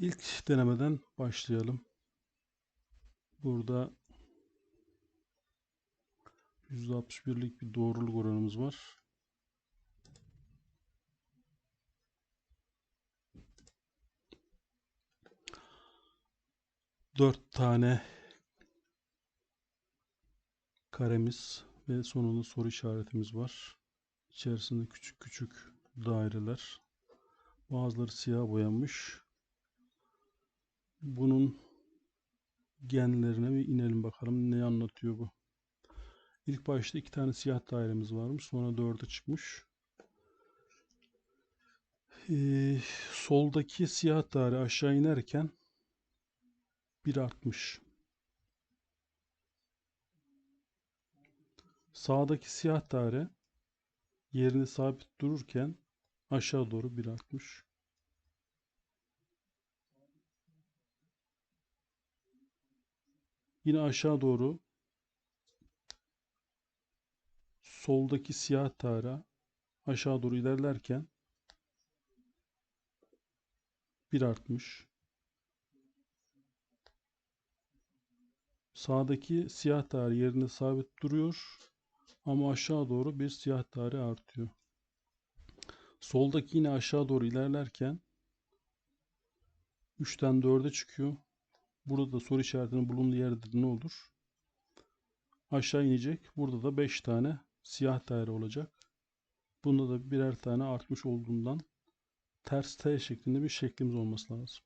İlk denemeden başlayalım. Burada %61'lik bir doğruluk oranımız var. Dört tane karemiz ve sonunda soru işaretimiz var. İçerisinde küçük küçük daireler. Bazıları siyah boyanmış. Bunun genlerine bir inelim bakalım ne anlatıyor bu. İlk başta iki tane siyah dairemiz varmış. Sonra dörde çıkmış. Ee, soldaki siyah daire aşağı inerken bir artmış. Sağdaki siyah daire yerini sabit dururken aşağı doğru bir artmış. Yine aşağı doğru soldaki siyah daire aşağı doğru ilerlerken bir artmış. Sağdaki siyah daire yerinde sabit duruyor ama aşağı doğru bir siyah daire artıyor. Soldaki yine aşağı doğru ilerlerken 3'ten 4'e çıkıyor. Burada da soru işaretinin bulunduğu yerde ne olur? Aşağı inecek. Burada da 5 tane siyah daire olacak. Bunda da birer tane artmış olduğundan ters T şeklinde bir şeklimiz olması lazım.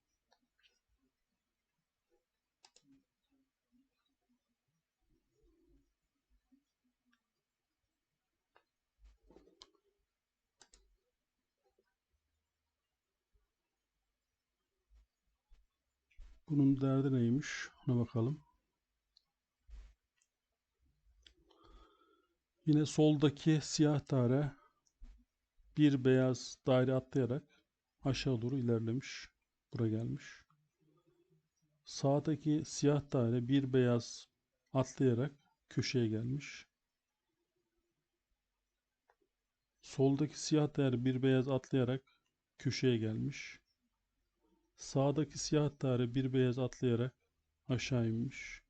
Bunun derdi neymiş? Ona bakalım. Yine soldaki siyah daire bir beyaz daire atlayarak aşağı doğru ilerlemiş. Buraya gelmiş. Sağdaki siyah daire bir beyaz atlayarak köşeye gelmiş. Soldaki siyah daire bir beyaz atlayarak köşeye gelmiş. Sağdaki siyah daire bir beyaz atlayarak aşağı inmiş.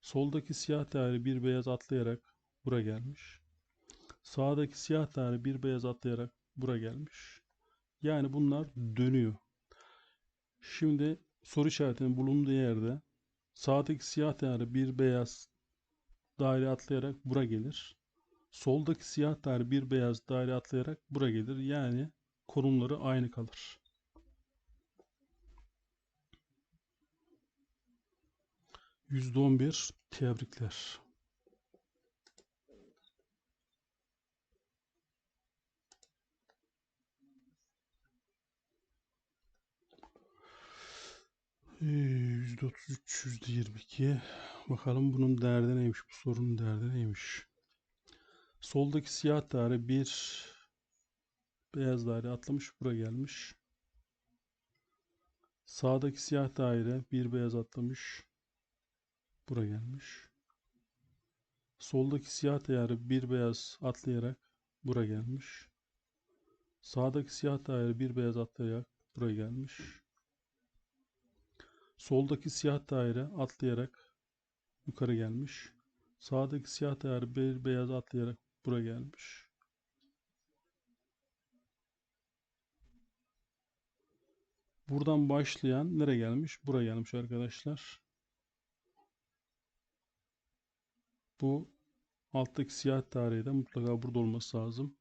Soldaki siyah daire bir beyaz atlayarak bura gelmiş. Sağdaki siyah daire bir beyaz atlayarak bura gelmiş. Yani bunlar dönüyor. Şimdi soru işaretinin bulunduğu yerde sağdaki siyah daire bir beyaz daire atlayarak bura gelir. Soldaki siyah daire bir beyaz daire atlayarak bura gelir. Yani konumları aynı kalır. Yüzde on bir tebrikler. Yüzde otuz üç, yüzde yirmi iki. Bakalım bunun derdi neymiş, bu sorunun derdi neymiş. Soldaki siyah daire bir beyaz daire atlamış, buraya gelmiş. Sağdaki siyah daire bir beyaz atlamış, buraya gelmiş. Soldaki siyah daire bir beyaz atlayarak buraya gelmiş. Sağdaki siyah daire bir beyaz atlayarak buraya gelmiş. Soldaki siyah daire atlayarak yukarı gelmiş. Sağdaki siyah daire bir beyaz atlayarak buraya gelmiş. Buradan başlayan nereye gelmiş? Buraya gelmiş arkadaşlar. Bu alttaki siyah daireyi de mutlaka burada olması lazım.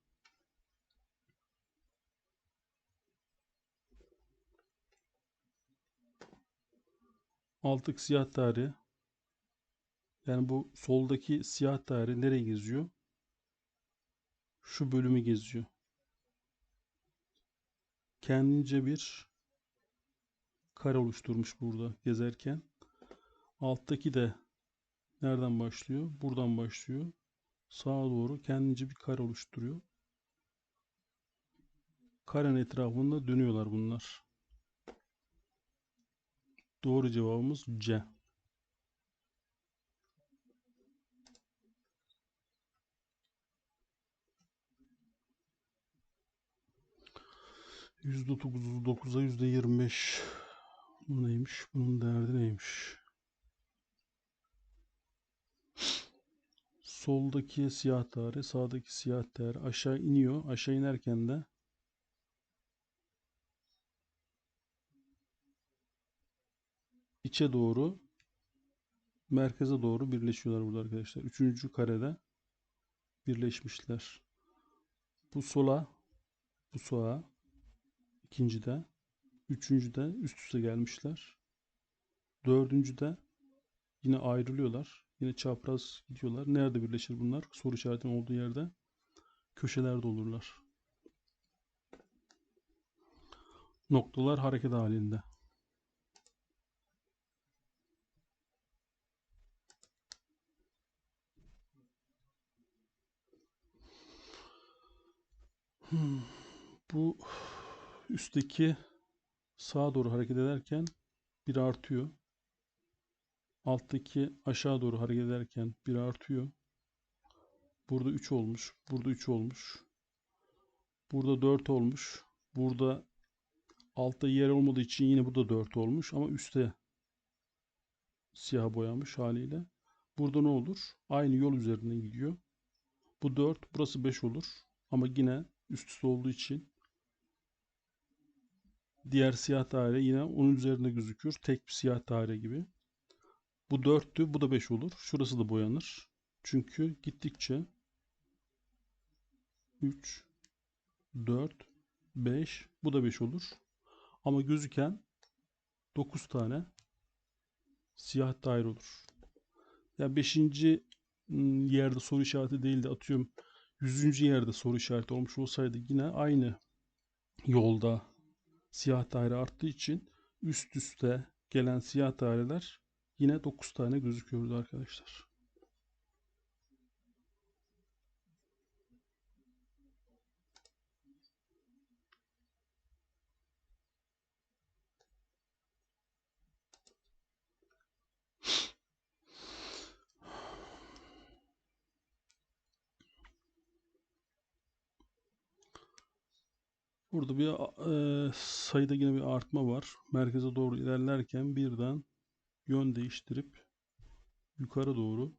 Alttaki siyah daire yani bu soldaki siyah daire nereye geziyor? Şu bölümü geziyor. Kendince bir kare oluşturmuş burada gezerken. Alttaki de nereden başlıyor? Buradan başlıyor. Sağa doğru kendince bir kare oluşturuyor. Karenin etrafında dönüyorlar bunlar. Doğru cevabımız C. %9'a %25. Bu neymiş? Bunun derdi neymiş? Soldaki siyah daire, sağdaki siyah daire aşağı iniyor. Aşağı inerken de içe doğru merkeze doğru birleşiyorlar burada arkadaşlar. Üçüncü karede birleşmişler. Bu sola, bu sağa, ikincide, üçüncüde üst üste gelmişler. Dördüncüde yine ayrılıyorlar. Yine çapraz gidiyorlar. Nerede birleşir bunlar? Soru işaretinin olduğu yerde köşelerde olurlar. Noktalar hareket halinde. Hmm, Bu üstteki sağa doğru hareket ederken bir artıyor. Alttaki aşağı doğru hareket ederken bir artıyor. Burada 3 olmuş. Burada 3 olmuş. Burada 4 olmuş. Burada altta yer olmadığı için yine burada 4 olmuş. Ama üstte siyah boyamış haliyle. Burada ne olur? Aynı yol üzerinden gidiyor. Bu 4, burası 5 olur. Ama yine üst üste olduğu için diğer siyah daire yine onun üzerinde gözükür. Tek bir siyah daire gibi. Bu 4'tü, bu da 5 olur. Şurası da boyanır. Çünkü gittikçe 3, 4, 5, bu da 5 olur. Ama gözüken 9 tane siyah daire olur. Yani 5. yerde soru işareti değil de atıyorum 100. yerde soru işareti olmuş olsaydı yine aynı yolda siyah daire arttığı için üst üste gelen siyah daireler yine 9 tane gözüküyordu arkadaşlar. Burada bir e, sayıda yine bir artma var. Merkeze doğru ilerlerken birden yön değiştirip yukarı doğru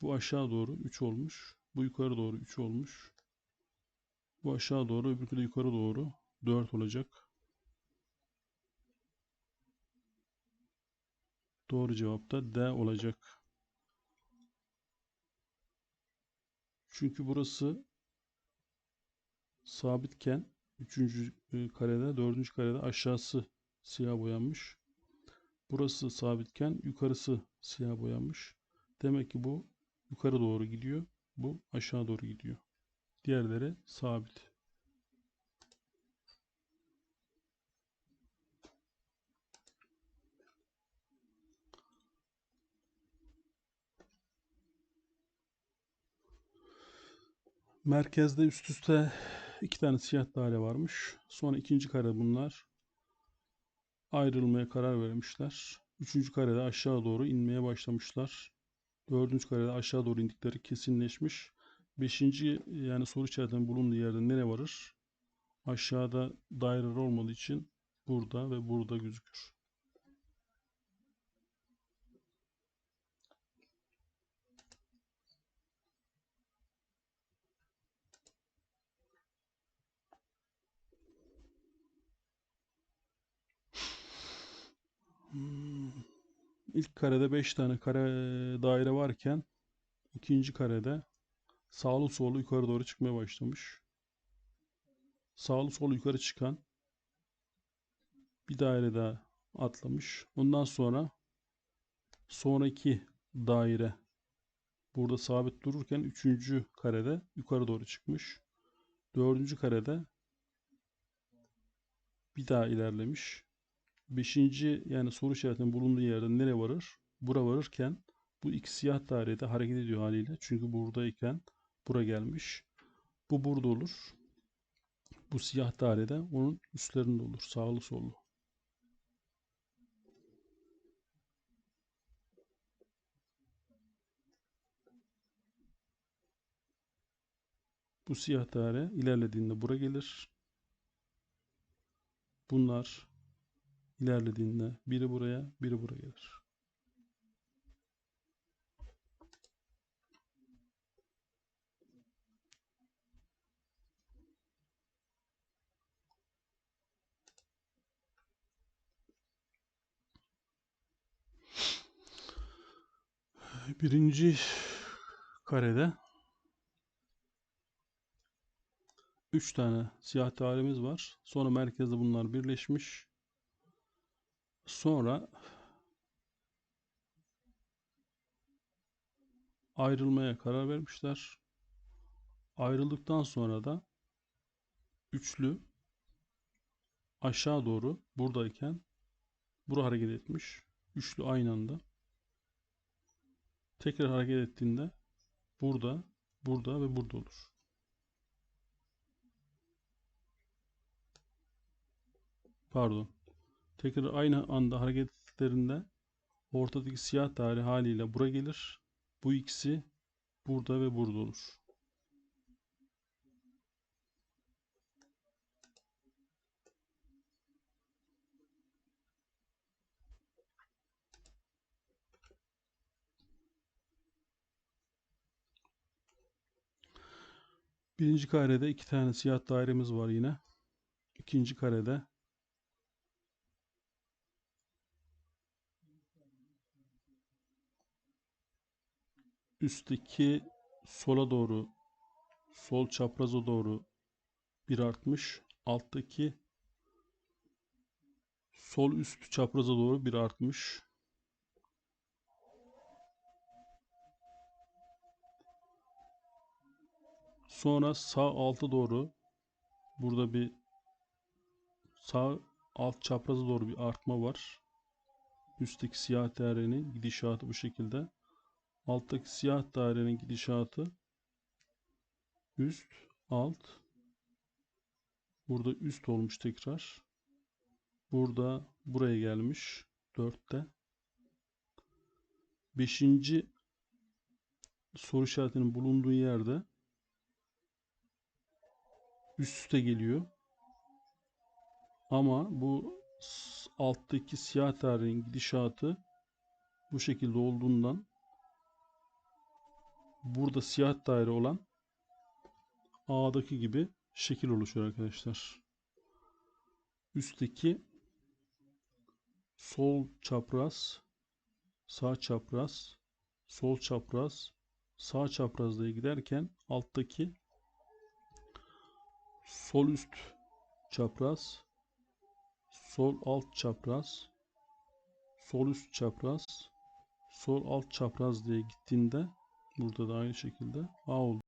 bu aşağı doğru 3 olmuş. Bu yukarı doğru 3 olmuş. Bu aşağı doğru öbürkü de yukarı doğru 4 olacak. Doğru cevap da D olacak. Çünkü burası sabitken 3. karede 4. karede aşağısı siyah boyanmış. Burası sabitken yukarısı siyah boyanmış. Demek ki bu yukarı doğru gidiyor. Bu aşağı doğru gidiyor. Diğerleri sabit. Merkezde üst üste iki tane siyah daire varmış. Sonra ikinci kare bunlar ayrılmaya karar vermişler. Üçüncü karede aşağı doğru inmeye başlamışlar. Dördüncü karede aşağı doğru indikleri kesinleşmiş. Beşinci yani soru işaretinin bulunduğu yerde nereye varır? Aşağıda daireler olmadığı için burada ve burada gözükür. İlk karede 5 tane kare daire varken ikinci karede sağlı sollu yukarı doğru çıkmaya başlamış. Sağlı sollu yukarı çıkan bir daire daha atlamış. Ondan sonra sonraki daire burada sabit dururken üçüncü karede yukarı doğru çıkmış. Dördüncü karede bir daha ilerlemiş. Beşinci yani soru işaretinin bulunduğu yerde nereye varır? Bura varırken bu iki siyah dairede hareket ediyor haliyle. Çünkü buradayken bura gelmiş. Bu burada olur. Bu siyah dairede onun üstlerinde olur. Sağlı sollu. Bu siyah daire ilerlediğinde bura gelir. Bunlar ilerlediğinde biri buraya, biri buraya gelir. Birinci karede 3 tane siyah dairemiz var. Sonra merkezde bunlar birleşmiş. Sonra ayrılmaya karar vermişler. Ayrıldıktan sonra da üçlü aşağı doğru buradayken bura hareket etmiş. Üçlü aynı anda. Tekrar hareket ettiğinde burada, burada ve burada olur. Pardon. Tekrar aynı anda hareket ettiklerinde ortadaki siyah daire haliyle bura gelir. Bu ikisi burada ve burada olur. Birinci karede iki tane siyah dairemiz var yine. İkinci karede üstteki sola doğru sol çapraza doğru bir artmış. Alttaki sol üst çapraza doğru bir artmış. Sonra sağ alta doğru burada bir sağ alt çapraza doğru bir artma var. Üstteki siyah dairenin gidişatı bu şekilde. Alttaki siyah dairenin gidişatı üst, alt. Burada üst olmuş tekrar. Burada buraya gelmiş. Dörtte. Beşinci soru işaretinin bulunduğu yerde üst üste geliyor. Ama bu alttaki siyah dairenin gidişatı bu şekilde olduğundan burada siyah daire olan A'daki gibi şekil oluşuyor arkadaşlar. Üstteki sol çapraz, sağ çapraz, sol çapraz, sağ çapraz diye giderken alttaki sol üst çapraz, sol alt çapraz, sol üst çapraz, sol alt çapraz diye gittiğinde burada da aynı şekilde A oldu.